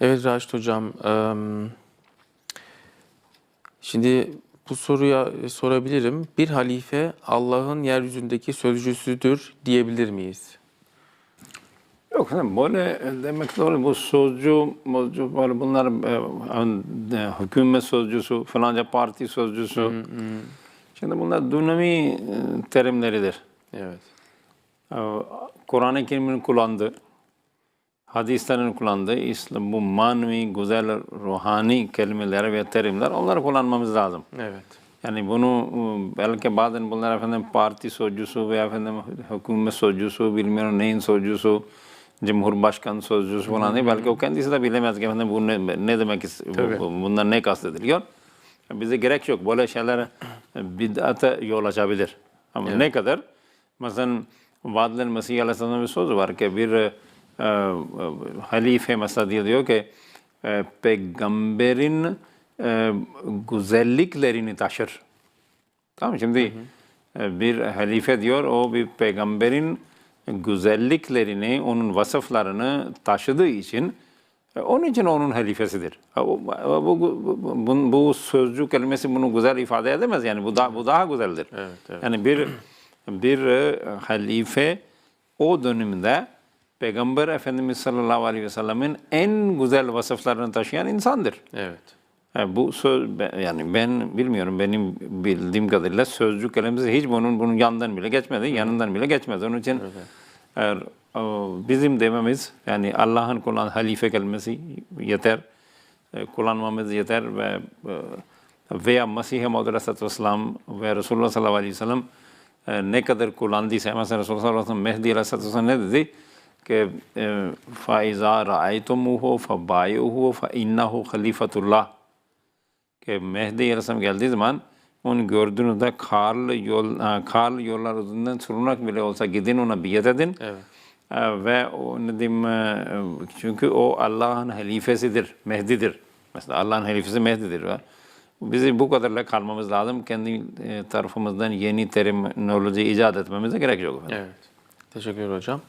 Evet Raşit Hocam, şimdi bu soruya sorabilirim. Bir halife Allah'ın yeryüzündeki sözcüsüdür diyebilir miyiz? Yok efendim böyle demek doğru. Bu sözcü, mozcu var bunlar e, hükümet sözcüsü, falanca parti sözcüsü. Şimdi bunlar dünemi terimleridir. Evet. Kur'an-ı Kerim'in kullandığı, hadislerin kullandığı İslam, bu manevi, güzel, ruhani kelimeler ve terimler onları kullanmamız lazım. Evet. Yani bunu e, belki bazen bunlar efendim parti sözcüsü veya efendim hükümet sözcüsü, bilmiyorum neyin sözcüsü, Cumhurbaşkanı sözcüsü falan değil. Belki o kendisi de bilemez ki efendim bu ne, ne demek, Tabii. bu, bu- bundan ne kastediliyor. Bize gerek yok. Böyle şeyler e, bid'ata yol açabilir. Ama ne kadar? Mesela Vadil Mesih Aleyhisselam'ın bir sözü var ki bir e, halife mesela diyor, ki e, peygamberin e, güzelliklerini taşır. Tamam şimdi e, bir halife diyor o bir peygamberin güzelliklerini, onun vasıflarını taşıdığı için onun için onun halifesidir. Ha, Bu, bu, bu, bu, sözcük kelimesi bunu güzel ifade edemez yani bu daha, bu daha güzeldir. Evet, evet. Yani bir bir halife o dönemde Peygamber Efendimiz sallallahu aleyhi ve sellemin en güzel vasıflarını taşıyan insandır. Evet. Ha, bu söz yani ben bilmiyorum benim bildiğim kadarıyla sözcük kelimesi hiç bunun bunun yanından bile geçmedi, yanından bile geçmedi. Onun için eğer, o, bizim dememiz yani Allah'ın kullan halife kelimesi yeter. E, kullanmamız yeter ve e, veya Mesih-i Maud Aleyhisselatü Vesselam ve Resulullah sallallahu aleyhi ve sellem e, ne kadar kullandıysa mesela Resulullah sallallahu aleyhi ve sellem Mehdi Aleyhisselatü Vesselam ne dedi? कि फ़ाइज़ा राय तो मुँह हो फ़बाय हो फ़िन्ना हो खलीफ़तुल्ला कि मेहदी रसम गलती जमान उन gördüğünü de karlı yol karlı yollar üzerinden sürünerek bile olsa gidin ona biyet edin. Ve o ne e, çünkü o Allah'ın halifesidir, Mehdi'dir. Mesela Allah'ın halifesi Mehdi'dir. Bizi bu kadarla kalmamız lazım. Kendi e, tarafımızdan yeni terminoloji icat etmemize gerek yok. Efendim. Evet. Teşekkür hocam.